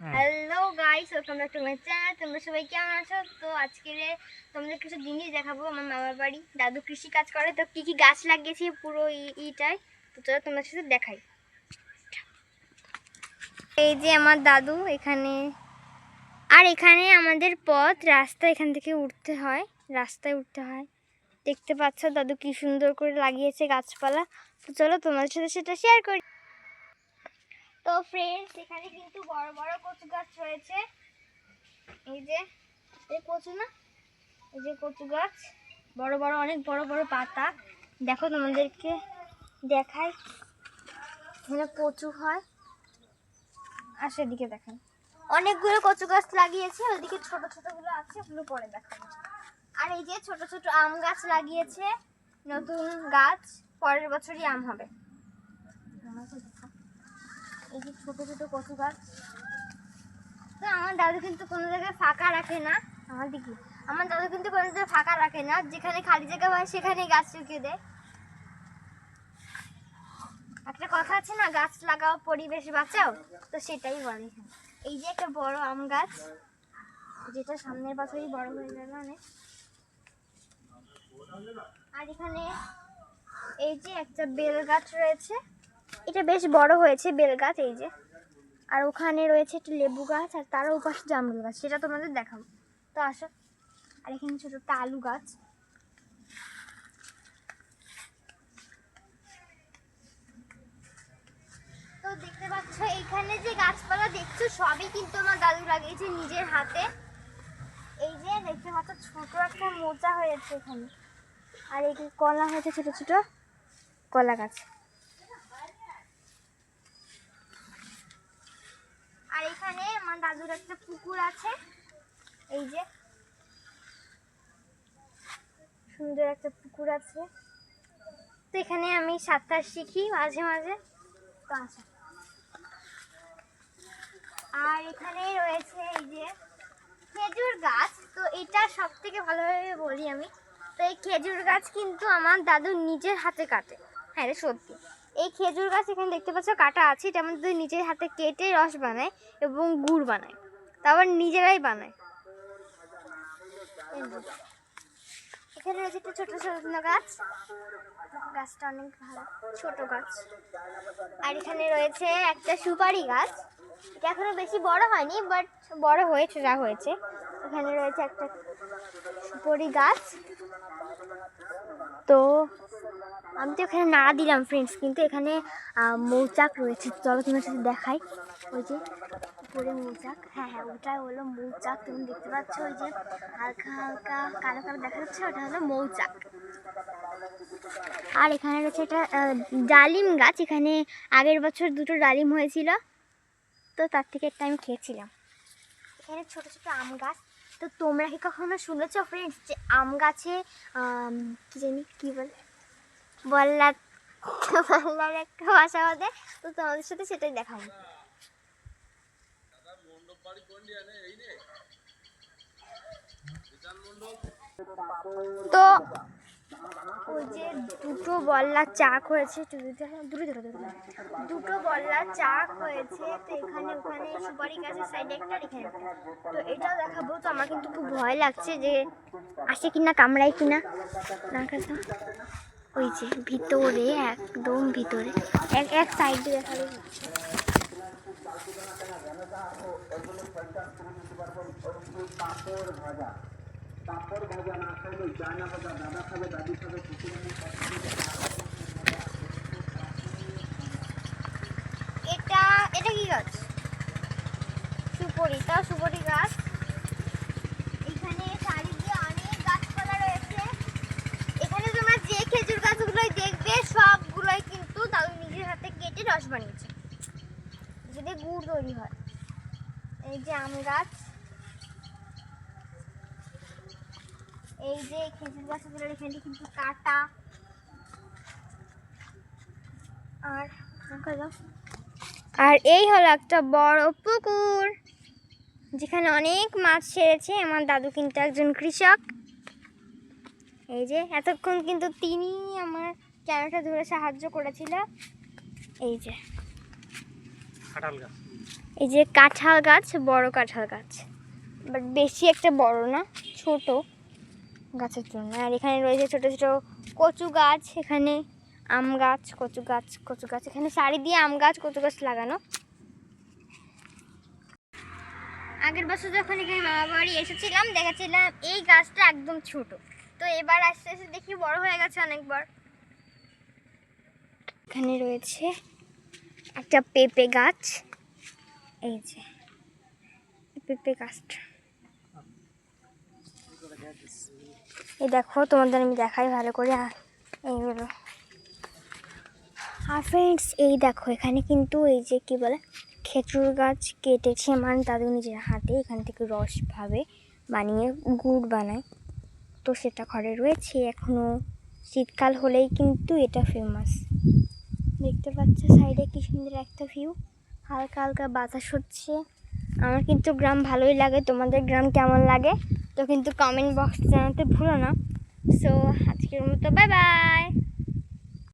হ্যাঁ। Hello guys welcome back to my channel তোমরা সবাই কেমন আছো? তো আজকে তোমাদের কিছু জিনিস দেখাবো। আমার মামার বাড়ি। দাদু কৃষি কাজ করে। তো কি কি গাছ লাগিয়েছি পুরো ইটায়? তো চলো তোমাদের সাথে দেখাই। এই যে আমার দাদু, এখানে আর এখানে আমাদের পথ। রাস্তা এখান থেকে উঠতে হয়। রাস্তায় উঠতে হয়। দেখতে পাচ্ছ দাদু কি সুন্দর করে লাগিয়েছে গাছপালা। তো চলো তোমাদের সাথে সেটা শেয়ার করি। তো ফ্রেন্ডস এখানে কিন্তু বড় বড় কচু গাছ রয়েছে। এই যে এই কচু না? এই যে কচু গাছ। বড় বড়, অনেক বড় বড় পাতা। দেখো তোমাদেরকে দেখাই। এখানে কচু হয়। আর সেদিকে দেখেন। অনেকগুলো কচু গাছ লাগিয়েছে ওদিকে ছোট ছোটগুলো আছে, ওগুলো পরে দেখাবো। আর এই যে ছোট ছোট আম গাছ লাগিয়েছে, নতুন গাছ, পরের বছরই আম হবে। এই যে ছোট ছোট কচু গাছ। তো আমার দাদু কিন্তু কোনো জায়গায় ফাঁকা রাখে না। আমার দিকে আমার দাদু কিন্তু কোনো জায়গায় ফাঁকা রাখে না। যেখানে খালি জায়গা হয় সেখানে গাছ চুকিয়ে দেয়। একটা কথা আছে না, গাছ লাগাও, পরিবেশ বাঁচাও, তো সেটাই বলে এই যে একটা বড় আম গাছ, যেটা সামনের বছরই বড় হয়ে যাবে অনেক আর এখানে এই যে একটা বেল গাছ রয়েছে। এটা বেশ বড় হয়েছে বেল গাছ এই যে। আর ওখানে রয়েছে একটা লেবু গাছ, আর তার ওপাশে জামরুল গাছ, সেটা তোমাদের দেখাবো। তো আসো। আর এখানে ছোট একটা আলু গাছ। তো দেখতে পাচ্ছ, এইখানে যে গাছপালা দেখছ, সবই কিন্তু আমার দাদু লাগিয়েছে নিজের হাতে। এই যে দেখতে পাচ্ছ, ছোট একটা মোচা হয়েছে এখানে। আর এই কলা হয়েছে, ছোট ছোট কলা গাছ। আর এখানে আমার দাদুর একটা পুকুর আছে। এই যে। সুন্দর একটা পুকুর আছে। তো এখানে আমি সাঁতার শিখি মাঝে মাঝে। তো আসো আর এখানে রয়েছে এই যে খেজুর গাছ। তো এটা সব থেকে ভালোভাবে বলি আমি। তো এই খেজুর গাছ কিন্তু আমার দাদু নিজের হাতে কাটে। হ্যাঁ রে, সত্যি। এই খেজুর গাছ এখানে দেখতে পাচ্ছ কাটা আছে, এটা আমার দাদু নিজের হাতে কেটে রস বানায় এবং গুড় বানায়। তারপর নিজেরাই বানায়। এখানে রয়েছে একটা ছোট ছোট গাছ। গাছটা অনেক ভালো, ছোট গাছ। আর এখানে রয়েছে একটা সুপারি গাছ। এটা এখনও বেশি বড় হয়নি বাট বড় হয়েছে, যা হয়েছে। এখানে রয়েছে একটা সুপারি গাছ। তো আমি তো এখানে নাড়া দিলাম ফ্রেন্ডস কিন্তু এখানে মৌচাক রয়েছে। চলো তোমার সাথে দেখাই। ওই যে, উপরে মৌচাক। হ্যাঁ হ্যাঁ ওটাই হলো মৌচাক। তুমি দেখতে পাচ্ছ ওই যে, হালকা হালকা, কালো কালো দেখা যাচ্ছে, ওটা হলো মৌচাক। আর এখানে রয়েছে একটা ডালিম গাছ। এখানে আগের বছর দুটো ডালিম হয়েছিল, তো তার থেকে একটা আমি খেয়েছিলাম। এখানে ছোটো ছোটো আম গাছ। তো তোমরা কি কখনো শুনেছো ফ্রেন্ডস যে আম গাছে কী জানি, কী বলে? বল্লার বল্লার একটা ভাষা হবে, তো তোমাদের সাথে সেটাই দেখাবো। তো ওই যে দুটো বল্লার চাক হয়েছে দুটো বল্লার চাক হয়েছে, তো এখানে, ওখানে সুপারি গাছের সাইডে একটা একটা। তো এটাও দেখাবো, তো আমার কিন্তু খুব ভয় লাগছে যে আসে কিনা, কামড়ায় কিনা, না ওই যে ভিতরে, একদম ভিতরে। এক এক সাইডে দেখালে। এটা এটা কি গাছ? সুপরি, তাও সুপরি গাছ এখানে চারিদিকে অনেক গাছপালা রয়েছে এখানে তোমরা যে খেজুর গাছগুলোই দেখবে সবগুলোই কিন্তু দাদু নিজের হাতে কেটে রস বানিয়েছে। যদি গুড় তৈরি হয়। এই যে আম গাছ। এই যে খেজুর গাছগুলো এখানে কিন্তু কাটা। আর আর এই হলো একটা বড় পুকুর, যেখানে অনেক মাছ ছেড়েছে আমার দাদু কিন্তু একজন কৃষক। এই যে এতক্ষণ কিন্তু তিনি আমার ক্যামেরাটা ধরে সাহায্য করেছিল। এই যে। কাঁঠাল গাছ। এই যে কাঁঠাল গাছ বড় কাঁঠাল গাছ। বাট বেশি একটা বড় না ছোট গাছের জন্য। আর এখানে রয়েছে ছোট ছোট কচু গাছ এখানে আম গাছ কচু গাছ কচু গাছ। এখানে শাড়ি দিয়ে আম গাছ কচু গাছ লাগানো। আগের বছর যখন এখানে মামা বাড়ি এসেছিলাম দেখাচ্ছিলাম এই গাছটা একদম ছোট। তো এবার আস্তে আস্তে দেখি বড় হয়ে গেছে অনেকবার। এখানে রয়েছে একটা পেঁপে গাছ। এই যে, পেঁপে গাছটা। এই দেখো, তোমাদের আমি দেখাই ভালো করে। এইগুলো। আর ফ্রেন্ডস এই দেখো, এখানে কিন্তু এই যে কি বলে, খেজুর গাছ কেটেছে। আমার দাদু নিজের হাতে এখান থেকে রস ভাবে বানিয়ে গুড় বানায়। তো সেটা ঘরে রয়েছে। এখনও শীতকাল হলেই কিন্তু এটা ফেমাস দেখতে পাচ্ছ সাইডে কি সুন্দর একটা ভিউ। হালকা হালকা বাতাস হচ্ছে। আমার কিন্তু গ্রাম ভালোই লাগে। তোমাদের গ্রাম কেমন লাগে? তো কিন্তু কমেন্ট বক্স জানাতে ভুলো না। সো আজকের মতো বাই বাই